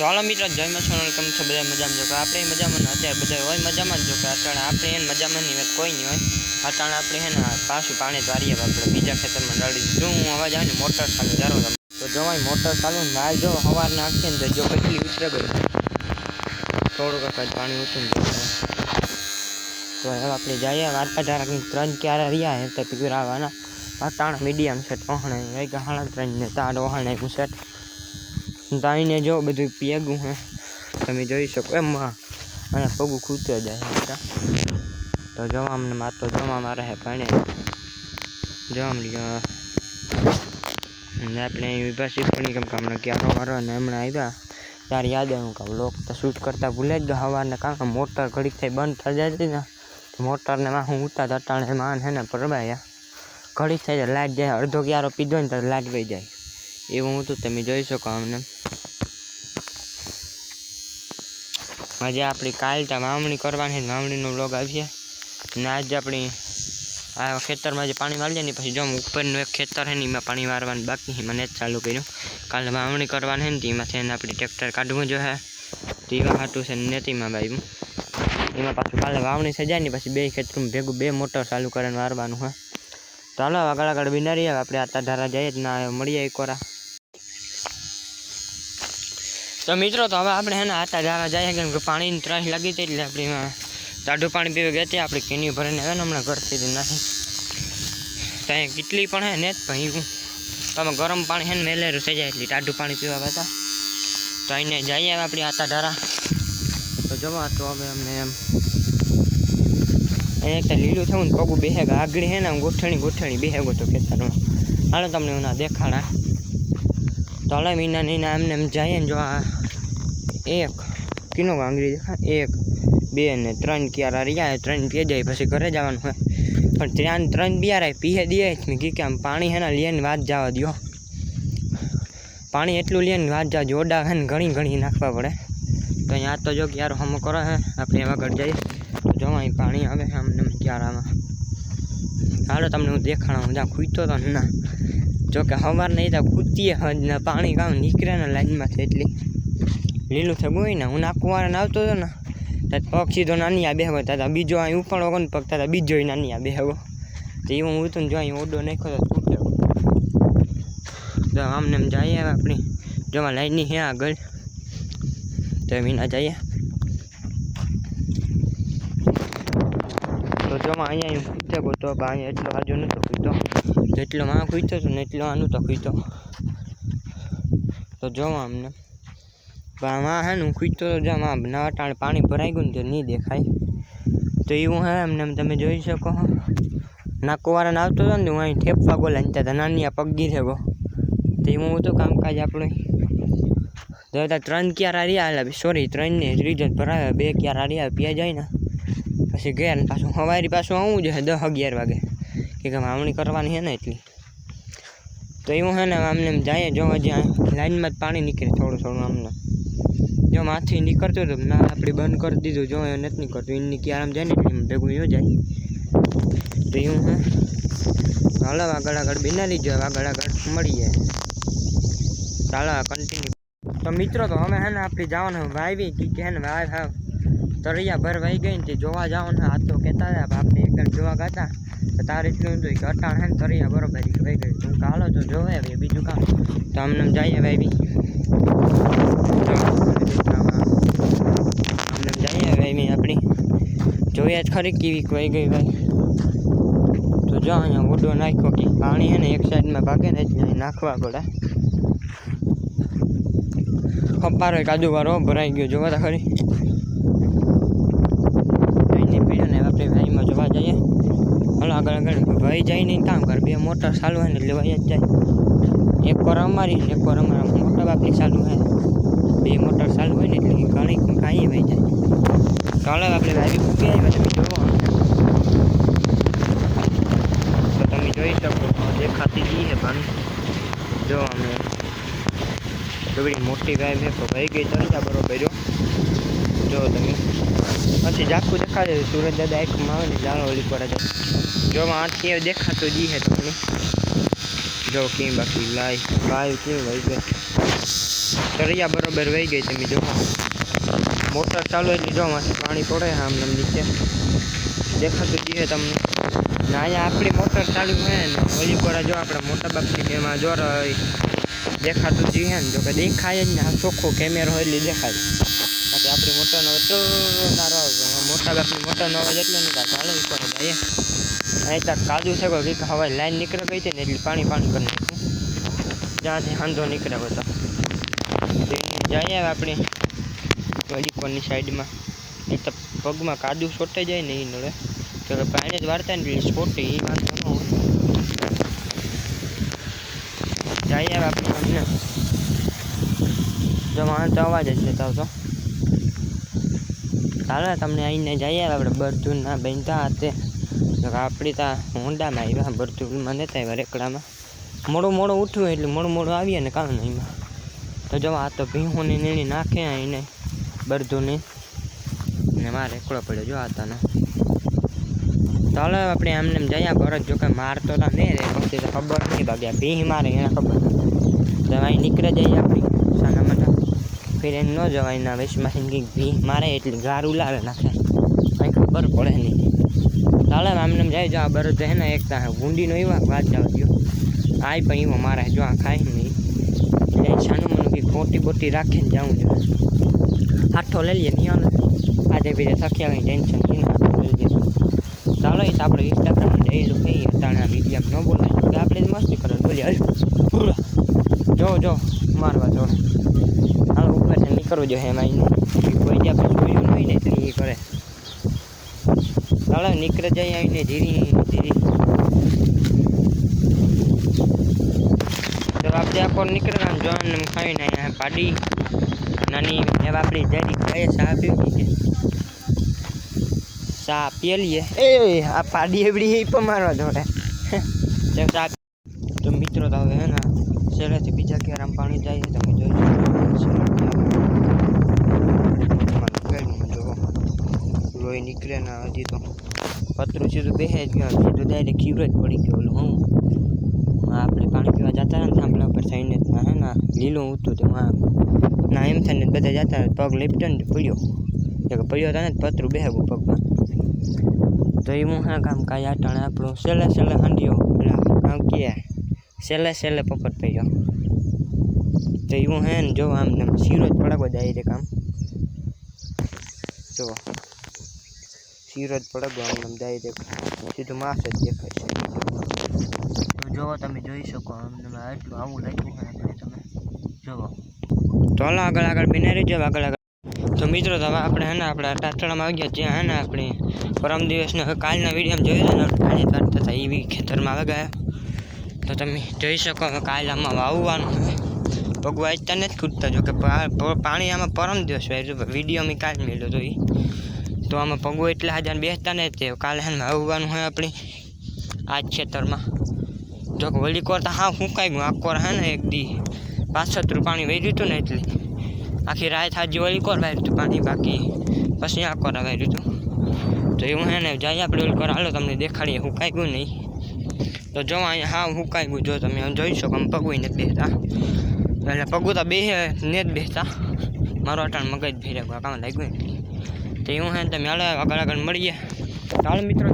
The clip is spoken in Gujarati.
તો હાલો મિત્રો, જય મચ્છર વેલકમ છે? બધા મજામાં? જો કે આપણે મજામાં અત્યારે બધા હોય મજામાં જ. કે અત્યારે આપણે એને મજામાં નહીં હોય, કોઈ નહીં હોય. અત્યારે આપણે હે ને પાછું પાણી વારીએ આપણે બીજા ખેતરમાં ડાળી જો હું અવાજ આવે ને? મોટર ચાલુ જારો તો જવાય મોટર ચાલુ ને જો સવાર નાખીએ ને જો કેટલી ઉતરે ગઈ થોડુંક જ પાણી ઉતરી તો હવે આપણે જઈએ. વાર્તા ધારા ત્રણ ક્યારે રહ્યા હે? તો પીગર આવવાના અટાણ મીડિયમ સેટ ટોહણે વાગ્યા સાડા ત્રણ ને તાર ઓહણે હું સેટ તાઈને જો બધું પેગું હે, તમે જોઈ શકો એમ અને પગું ખૂતો જાય તો જવા અમને માર, તો જવા મારે હે પાણી જવા ને આપણે વિભાષિત પણ કેમ કે હમણાં ક્યારો મારો ને હમણાં આવ્યા. ત્યારે યાદ આવ્યું કે લોક તો શૂટ કરતા ભૂલે જ ગયા સવારને, કારણ મોટર ઘડીક થઈ બંધ થઈ જાય છે ને. મોટરને માં હું ઉતા તટાણે માન હે ને પરબાયા ઘડીક થઈ જાય લાઇટ જાય, અડધો ક્યારો પીધો ને તો લાઇટ વહી જાય. એવું હું તો તમે જોઈ શકો અમને. આજે આપણી કાલ ત્યાં વાવણી કરવાની વાવણીનો બ્લોગ આવશે ને આજે આપણી આ ખેતરમાં જે પાણી વાળી ને પછી જો ઉપરનું એક ખેતર છે ને એમાં પાણી વારવાનું બાકી છે. મને જ ચાલુ કર્યું. કાલે વાવણી કરવાની ને એમાંથી એને આપણે ટ્રેક્ટર કાઢવું જો હે. તો એવા હાટું છે નેતીમાં બાવ્યું એમાં પાછું કાલે વાવણી સજાય ને પછી બે ખેતરમાં ભેગું બે મોટર ચાલુ કરીને વારવાનું તો હાલો આગળ આગળ બિનારી આવે. આપણે આતા ધારા જઈએ જ ના, મળીએ એક કોરા તો મિત્રો, તો હવે આપણે એના આતા ધારા જઈએ કેમ કે પાણીની ત્રાસ લાગી હતી એટલે આપણે એમાં ટાઢું પાણી પીવા ગયા ત્યાં આપણે કેની ભરીને આવ્યા ને હમણાં ઘરથી જ નથી તો અહીંયા કેટલી પણ હે ને જ ભાઈ તમે ગરમ પાણી હે ને મેલેરું થઈ જાય એટલે ટાઢું પાણી પીવા હતા તો અહીંને જઈએ આપણી આતા ધારા. તો જવા તો હવે અમને એમ. એક લીલું થયું ને પગું બેહેગ આગળ હે ને આમ ગોઠણી ગોઠણી બેહેગો તો ખેતરમાં. હાલો તમને એના દેખાડા. તો હાલો મીના નીના એમને એમ જઈએ ને જો આ એક. કિલો આંગળી દેખા એક, બે ને ત્રણ ક્યારા રહ્યા ત્રણ પીએ જાય, પછી ઘરે જવાનું હોય. પણ ત્યાં ત્રણ બિયારા પીએ દે મેં કે આમ પાણી હેના લઈને વાત જવા દો પાણી એટલું લઈને વાત જવા જોડા હે ને ઘણી ઘણી નાખવા પડે. તો અહીંયા તો જો ક્યારો હમ કરો હે. આપણે ઘર જઈએ. જો અહીં પાણી આવે છે આમને ક્યારામાં. હાલો તમને હું દેખાણા હું ત્યાં ખૂટતો તો ના. જોકે સવારને ત્યાં ખૂટીએ હજ ને પાણી કામ નીકળે ને લાઈનમાંથી એટલી. લીલું થયું હોય ને, હું નાખું આવતો હતો ને તો પગ સીધો નાની આ બેહવો તા બીજો અહીં ઉપર વગર પગ તા બીજો નાની આ બેહવો. તો એવું હું તો જો અહીં ઓડો નાખ્યો તો તૂટ્યો તો આમને એમ જઈએ હવે આપણી. જોવા લાઈનની હે આગળ. તો વિના જઈએ. તો જોમાં અહીંયા ગયો તો અહીંયા એટલો હાજો નહોતો ખૂટતો જેટલો માં ખૂટતો હતો ને એટલો આનું તો ખૂચતો તો જોવા અમને પણ આમાં હે ને, હું ખીચતો તો જો આમ નવા ટાણે પાણી ભરાઈ ગયું ને તો નહીં દેખાય. તો એવું હે એમને એમ તમે જોઈ શકો નાકો વાળાને આવતો હતો ને હું અહીં ઠેપવા ગોલા ને ત્યાં નાની આ પગી છે ગો. તો એવું હતું કામકાજ આપણું તો ત્રણ ક્યારા રહ્યા, એટલે સોરી ત્રણ ને ત્રીજો ભરાવે બે ક્યારા રહ્યા પીયા જાય ને પછી ગયા ને પાછું સવારી પાછું આવું જોઈએ દસ અગિયાર વાગે. કે વાવણી કરવાની છે ને એટલી. તો એવું છે ને આમને એમ જાય, જો હજી લાઈનમાં જ પાણી નીકળે થોડું થોડું આમને. જો માથી નીકળતું હતું ના, આપણે બંધ કરી દીધું. જો એ નથી નીકળતું. એની ક્યારે આમ જાય ને એટલે એમ ભેગું યો જાય. તો એવું હે. ચાલો આગળ આગળ બિનારી જાય આગળ આગળ મળીએ ચાલો કન્ટિન્યુ તો મિત્રો, તો અમે, હે ને, આપણે જવાનું વાવી કે, હે ને વાવ હા તરિયા ભર વહી ગઈ ને, તે જોવા જવાનું આ તો કહેતા હતા આપણે એકદમ જોવા ગાતા તો? તારે એટલું હતું કે, અટાણ, હે ને તરિયા બરોબર કે વહી ગઈ હું હાલો તો જોવે હવે બીજું કામ. તો અમને એમ જઈએ વાવી અમને આપણી જોઈએ જ ખરી કેવી વહી ગઈ ભાઈ તો જો અહીંયા ઓડો નાખ્યો કે પાણી અને એક સાઈડમાં ભાગે ને જ નાખવા પડે ખપારો કાજુ વારો ભરાઈ ગયો જોવા તા ખરી ભાઈની પીડ્યો આપણે ભાઈમાં જોવા જઈએ હલો આગળ આગળ ભાઈ નહીં કામ કર બે મોટર ચાલુ હોય ને લેવાય જ જાય એક વાર અમારી એક વાર અમારા મોટર બાપની ચાલુ હોય બે મોટર ચાલુ હોય ને એટલે ઘણી કાંઈ વહી જાય. કાળા આપણે વાવી મૂકી આવ્યા તમે જોવો તો તમે જોઈ શકો દેખાતી જઈએ છે પાણી. જો અમે એવડી મોટી ગાય છે, તો ભાઈ ગઈ તરતા બરોબર જો. તમે. પછી ઝાખું દેખાડે સુરત દાદા એકમાં આવે ને જાણો ઓલી પર જો. આથી દેખાતો જી હે તમને. જો કેમ બાકી લાઈ લાઈવ કેમ ભાઈ ગઈ તરિયા બરોબર વહી ગઈ તમે જો મોટર ચાલુ એટલે જો માંથી પાણી પડે છે આમ આમ નીચે. દેખાતું જઈએ તમને. ને અહીંયા આપણી મોટર ચાલુ હોય ને, ઓલી કોરા જો આપણા મોટા બાપની એમાં જોર દેખાતું જઈએ ને, જો કે દેખાય જ ને, આ ચોખ્ખો કેમેરો હોય એટલે દેખાય. બાકી આપણી મોટરનો એટલો સારો આવે મોટા બાપની મોટરનો અવાજ એટલો નહીં થાય ચાલો ઈ કોને જઈએ. અહીં ત્યાં કાદુ છે, કોઈ કંઈક હવા લાઈન નીકળી ગઈ હતી ને, એટલે પાણી પાણી કરી નાખ્યું જ્યાંથી હાંધો નીકળે બધો હવે આપણે. વડીકોની સાઈડમાં. એ તો પગમાં કાદુ છોટે જાય ને એ નડે. તો પાણી જ વાળતા ને એટલે છોટે એ વાંધો ન હોય. જાય આપણે અમને જો માણસ તો અવાજ જ લેતા આવતો. ચાલો, તમને આવીને જઈએ આપણે બરધુન ના બેનતા હાથે. આપણી ત્યાં હોન્ડામાં આવ્યા બરધુનમાં નતા આવ્યા રેકડામાં મોડું મોડું ઉઠ્યું એટલે મોડું મોડું આવીએ ને કામ નહીં એમાં. તો જો આ તો ભીહોની નીણી નાખે એને બરધુની ને મારે એકલો પડ્યો જો આતાનો ચાલો આપણે આમને એમ જઈએ, ભરત જો કે મારતો ના નહીં રે, પછી તો ખબર નહીં ભાગ્યા ભીહ મારે, એને ખબર તો અહીં નીકળે જઈએ આપણી સાના માટે. ફિર એમ ન જવાય, ના વેશમાંથી કંઈક ભીહ મારે એટલે ગાર ઉલાવે નાખે. કંઈ ખબર પડે નહીં. ચાલે આમને જાય જો આ બરત હે ને, એક ગુંડીનો એવા વાત જાવ દો આય પણ એવો મારે જો આ ખાય નહીં. એટલે સાનું મનું કંઈક ખોટી બોટી રાખીને જાઉં જોઈએ હાથો લઈ લઈએ નહીં આજે બીજે થકી ટેન્શન નહીં હાથો લઈ લઈએ. ચાલો એ તો આપણે ઇન્સ્ટાગ્રામ જઈ કહીએ, તાણે વીડિયો ન બોલાય. કે આપણે મસ્તી કરો બોલીએ. જો જો, મારવા જો હાલો ઉપર નીકળવું જોઈએ એમાં કોઈ જે આપણે જોયું નહીં ને, એ કરે. ચાલો નીકળે જઈ આવીને ધીરી ધીરી. આપણે આખો નીકળે આમ જોવાનું ખાઈ અહીંયા પાડી. નાની એવા આપણી જરી ગાય ચા પીવી છે. ચા પીલીએ એ આ પાડી એવડી એ પણ મારવા જોડે તો ચા તો મિત્રો તો હવે હે ને છેલ્લેથી બીજા ઘેર આમ પાણી જાય તમે જોઈ લોહી નીકળે ને હજી તો. પતરું સીધું બેસે જ ગયો સીધું ડાયરેક્ટ ખીરો જ પડી ગયો ઓલું હું આપણે પાણી પીવા જતા ને થઈને હે, ને, લીલું ઉતું હતું, હા. ના, એમ થઈને બધા જતા પગ લીપટો પડ્યો. એક પડ્યો હતા ને પતરું બેહવું પગમાં. તો એ હું હા કામ કાંઈ આટાણે આપણું સેલે સેલે હાંડ્યો આમ કે, સેલે સેલે પકડ પડ્યો તો એવું હે ને જો આમ ને શીરો જ પડાકો ડાયરેક્ટ કામ. જો શીરો જ પડાવો આમ આમ રે સીધું માસ જ દેખાય છે. જો તમે જોઈ શકો એટલું આવું લખ્યું હોય આપણે તમે જુઓ ચાલો આગળ આગળ રહી રહેજો આગળ આગળ. તો મિત્રો હવે આપણે હે ને, આપણે ટાટડામાં આવી ગયા જ્યાં હે ને આપણે પરમ દિવસને કાલના વિડીયોમાં જોયું છે ને પાણી કાઢતા હતા એવી ખેતરમાં આવી ગયા. તો તમે જોઈ શકો, હવે કાલ આમાં વાવવાનું હોય પગવા આજતા નથી ખૂટતા જો કે પાણી આમાં પરમ દિવસ વીડિયો મેં કાલ મેળ્યો તો એ તો આમાં પગવો એટલે હજાર બેસતા ને તે, કાલે વાવવાનું હોય આપણી આ જ ખેતરમાં. જો વલીકોર કોર તો હા ફૂંકાઈ ગયું આખોર હે ને એક દી પાછળ પાણી વહી હતું ને એટલે આખી રાત હાજી વળી કોર વાર્યું પાણી બાકી. પછી આ કોર વાર્યું હતું તો એવું હે ને, જાય આપણે વલીકોર હાલો તમને દેખાડીએ હુકાઈ ગયું નહીં. તો જો અહીંયા હા હું કાંઈ ગયું જો તમે જોઈ શકો, આમ પગું નથી બેસતા. એટલે પગું તો બેસે ને જ બેસતા. મારો અટાણ મગજ ભેરે કામ લાગ્યું તો એવું હે તમે આગળ આગળ મળીએ. ચાલો મિત્રો